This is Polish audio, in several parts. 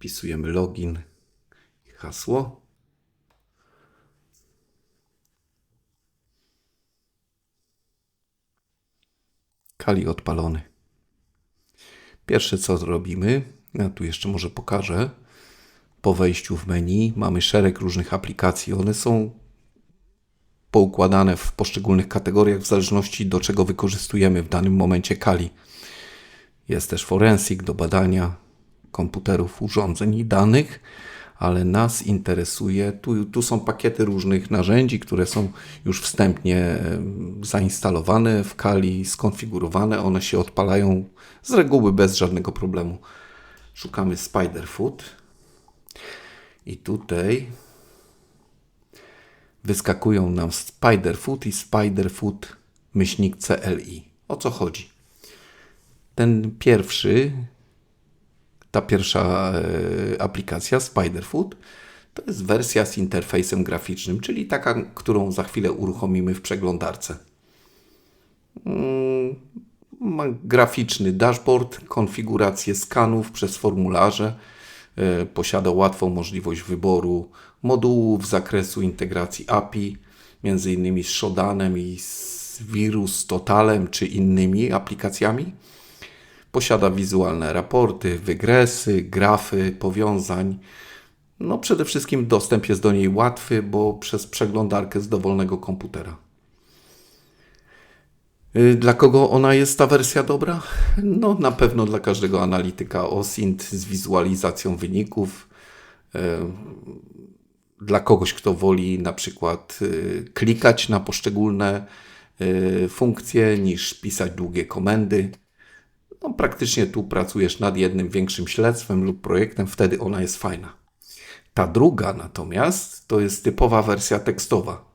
Wpisujemy login i hasło. Kali odpalony. Pierwsze co zrobimy, ja tu jeszcze może pokażę. Po wejściu w menu mamy szereg różnych aplikacji. One są poukładane w poszczególnych kategoriach w zależności do czego wykorzystujemy w danym momencie Kali. Jest też forensik do badania komputerów, urządzeń i danych, ale nas interesuje, tu, tu są pakiety różnych narzędzi, które są już wstępnie zainstalowane w Kali, skonfigurowane, one się odpalają z reguły bez żadnego problemu. Szukamy Spiderfoot i tutaj wyskakują nam Spiderfoot i Spiderfoot myślnik CLI. O co chodzi? Ten pierwszy, ta pierwsza e, aplikacja Spiderfoot to jest wersja z interfejsem graficznym, czyli taka, którą za chwilę uruchomimy w przeglądarce. Mm, Ma graficzny dashboard, konfigurację skanów przez formularze, e, posiada łatwą możliwość wyboru modułów z zakresu integracji API, między innymi z Shodanem i z Virus Totalem czy innymi aplikacjami. Posiada wizualne raporty, wygresy, grafy, powiązań. No przede wszystkim dostęp jest do niej łatwy, bo przez przeglądarkę z dowolnego komputera. Y, Dla kogo ona jest ta wersja dobra? No na pewno dla każdego analityka OSINT z wizualizacją wyników. Y, Dla kogoś, kto woli na przykład y, klikać na poszczególne funkcje niż pisać długie komendy. No, praktycznie tu pracujesz nad jednym większym śledztwem lub projektem, wtedy ona jest fajna. Ta druga natomiast to jest typowa wersja tekstowa.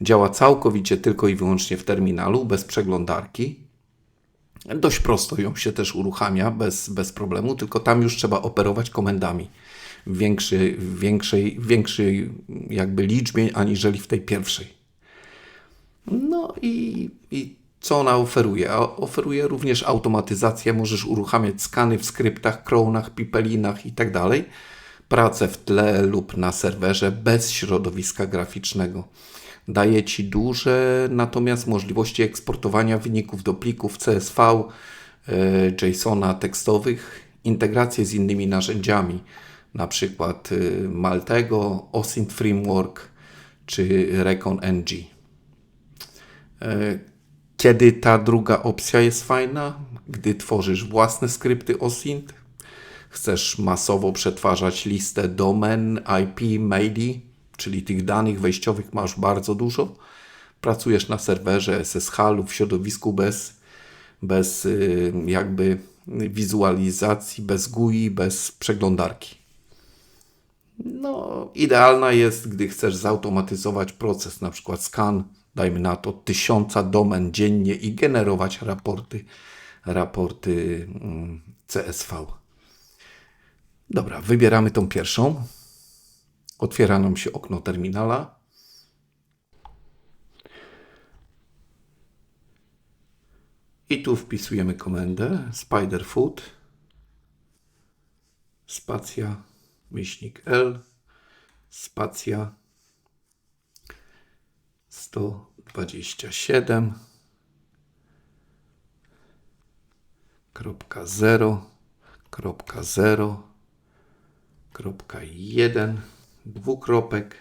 Działa całkowicie tylko i wyłącznie w terminalu, bez przeglądarki. Dość prosto ją się też uruchamia bez, bez problemu, tylko tam już trzeba operować komendami w większej, większej jakby liczbie aniżeli w tej pierwszej. No i, i co ona oferuje? Oferuje również automatyzację. Możesz uruchamiać skany w skryptach, cronach, pipelinach i tak. Pracę w tle lub na serwerze bez środowiska graficznego. Daje Ci duże natomiast możliwości eksportowania wyników do plików CSV, e, JSON-a tekstowych, integrację z innymi narzędziami, na przykład e, Maltego, OSINT Framework czy Recon NG. E, Kiedy ta druga opcja jest fajna? Gdy tworzysz własne skrypty OSINT, chcesz masowo przetwarzać listę domen, IP, maili, czyli tych danych wejściowych masz bardzo dużo. Pracujesz na serwerze SSH lub w środowisku bez, bez y, jakby wizualizacji, bez GUI, bez przeglądarki. No, idealna jest, gdy chcesz zautomatyzować proces, na przykład scan, dajmy na to tysiąca domen dziennie i generować raporty, raporty mm, CSV. Dobra, wybieramy tą pierwszą. Otwiera nam się okno terminala. I tu wpisujemy komendę spiderfoot spacja myślnik L spacja 127 kropka 0 kropka 0 kropka 1 dwukropek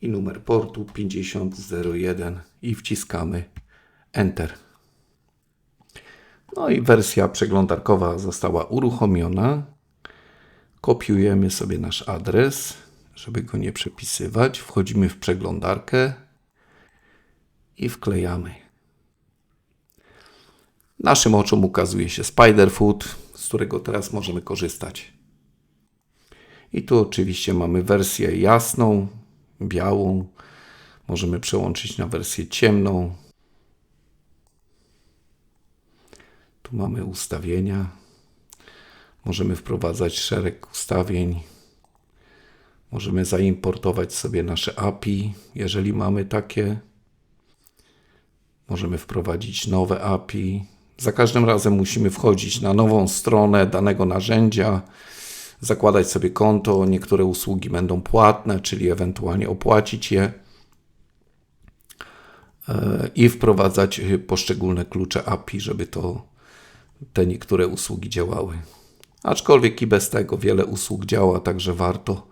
i numer portu 5001 i wciskamy Enter. No i wersja przeglądarkowa została uruchomiona. Kopiujemy sobie nasz adres, żeby go nie przepisywać. Wchodzimy w przeglądarkę i wklejamy. Naszym oczom ukazuje się Spiderfoot, z którego teraz możemy korzystać. I tu oczywiście mamy wersję jasną, białą. Możemy przełączyć na wersję ciemną. Tu mamy ustawienia. Możemy wprowadzać szereg ustawień. Możemy zaimportować sobie nasze API, jeżeli mamy takie. Możemy wprowadzić nowe API. Za każdym razem musimy wchodzić na nową stronę danego narzędzia, zakładać sobie konto. Niektóre usługi będą płatne, czyli ewentualnie opłacić je e, i wprowadzać poszczególne klucze API, żeby to te niektóre usługi działały. Aczkolwiek i bez tego wiele usług działa, także warto,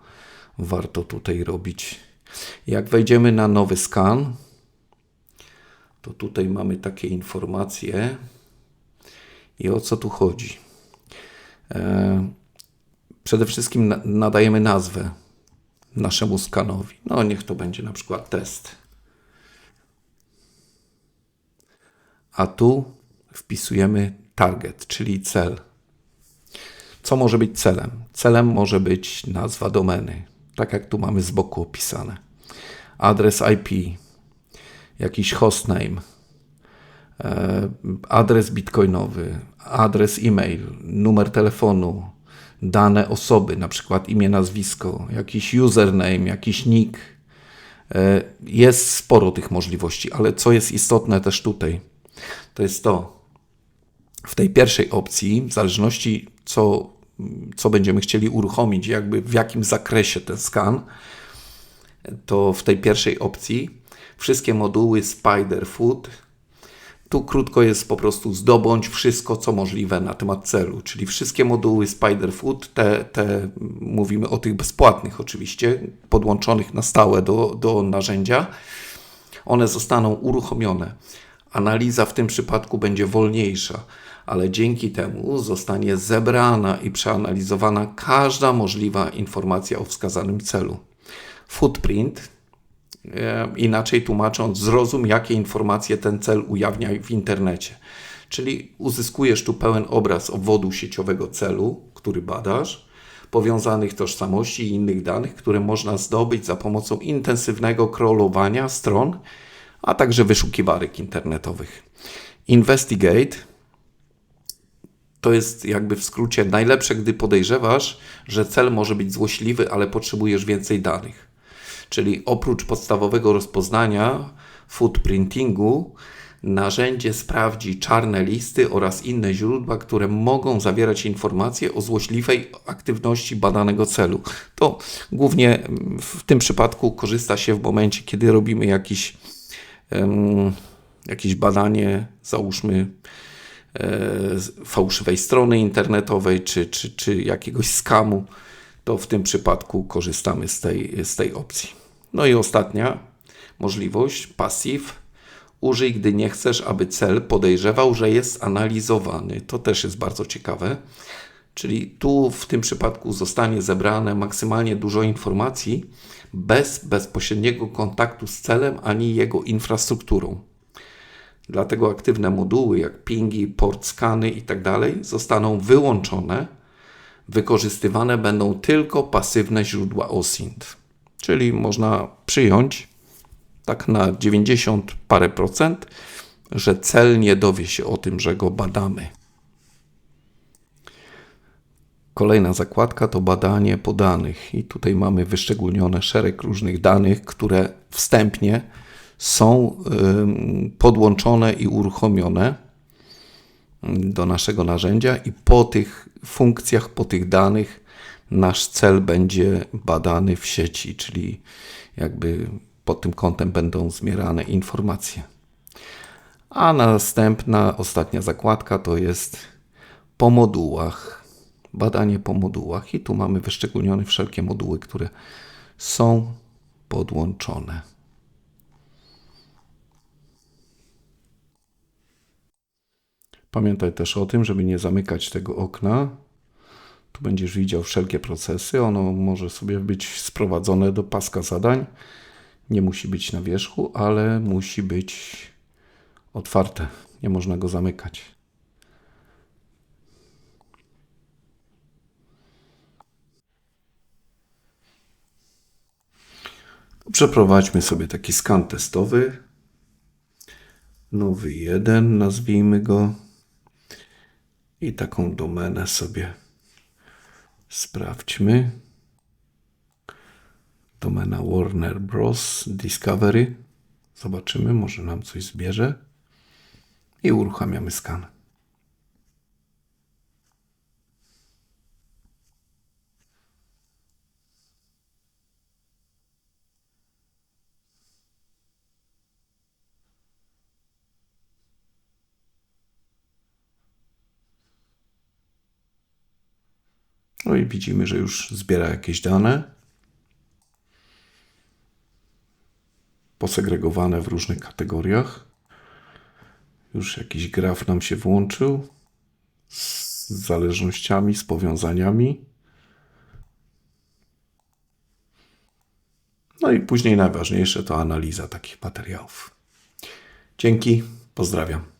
warto tutaj robić. Jak wejdziemy na nowy skan, to tutaj mamy takie informacje. I o co tu chodzi? E, przede wszystkim nadajemy nazwę naszemu skanowi. No, niech to będzie na przykład test. A tu wpisujemy target, czyli cel. Co może być celem? Celem może być nazwa domeny, tak jak tu mamy z boku opisane. Adres IP, jakiś hostname, e, adres bitcoinowy, adres e-mail, numer telefonu, dane osoby, na przykład imię, nazwisko, jakiś username, jakiś nick. E, jest sporo tych możliwości, ale co jest istotne też tutaj, to jest to, w tej pierwszej opcji, w zależności co, co będziemy chcieli uruchomić, jakby w jakim zakresie ten skan, to w tej pierwszej opcji wszystkie moduły Spider Food. Tu krótko jest po prostu zdobądź wszystko, co możliwe na temat celu, czyli wszystkie moduły Spider Food, te, te mówimy o tych bezpłatnych oczywiście, podłączonych na stałe do, do narzędzia, one zostaną uruchomione. Analiza w tym przypadku będzie wolniejsza, ale dzięki temu zostanie zebrana i przeanalizowana każda możliwa informacja o wskazanym celu. Footprint E, inaczej tłumacząc, zrozum, jakie informacje ten cel ujawnia w internecie. Czyli uzyskujesz tu pełen obraz obwodu sieciowego celu, który badasz, powiązanych tożsamości i innych danych, które można zdobyć za pomocą intensywnego crawlowania stron, a także wyszukiwarek internetowych. Investigate to jest jakby w skrócie najlepsze, gdy podejrzewasz, że cel może być złośliwy, ale potrzebujesz więcej danych czyli oprócz podstawowego rozpoznania footprintingu, narzędzie sprawdzi czarne listy oraz inne źródła, które mogą zawierać informacje o złośliwej aktywności badanego celu. To głównie w tym przypadku korzysta się w momencie, kiedy robimy jakiś, jakieś badanie, załóżmy e, fałszywej strony internetowej czy, czy, czy jakiegoś skamu, to w tym przypadku korzystamy z tej, z tej opcji. No i ostatnia możliwość, passive. Użyj, gdy nie chcesz, aby cel podejrzewał, że jest analizowany. To też jest bardzo ciekawe. Czyli tu w tym przypadku zostanie zebrane maksymalnie dużo informacji bez bezpośredniego kontaktu z celem ani jego infrastrukturą. Dlatego aktywne moduły jak pingi, port skany itd. Tak zostaną wyłączone. Wykorzystywane będą tylko pasywne źródła OSINT. Czyli można przyjąć tak na 90 parę procent, że cel nie dowie się o tym, że go badamy. Kolejna zakładka to badanie podanych, i tutaj mamy wyszczególnione szereg różnych danych, które wstępnie są podłączone i uruchomione do naszego narzędzia, i po tych funkcjach, po tych danych nasz cel będzie badany w sieci, czyli jakby pod tym kątem będą zmierane informacje. A następna, ostatnia zakładka to jest po modułach. Badanie po modułach. I tu mamy wyszczególnione wszelkie moduły, które są podłączone. Pamiętaj też o tym, żeby nie zamykać tego okna, tu będziesz widział wszelkie procesy. Ono może sobie być sprowadzone do paska zadań. Nie musi być na wierzchu, ale musi być otwarte. Nie można go zamykać. Przeprowadźmy sobie taki skan testowy. Nowy jeden, nazwijmy go. I taką domenę sobie Sprawdźmy. Domena Warner Bros. Discovery. Zobaczymy, może nam coś zbierze. I uruchamiamy skan. No i widzimy, że już zbiera jakieś dane. Posegregowane w różnych kategoriach. Już jakiś graf nam się włączył z zależnościami, z powiązaniami. No i później najważniejsze to analiza takich materiałów. Dzięki, pozdrawiam.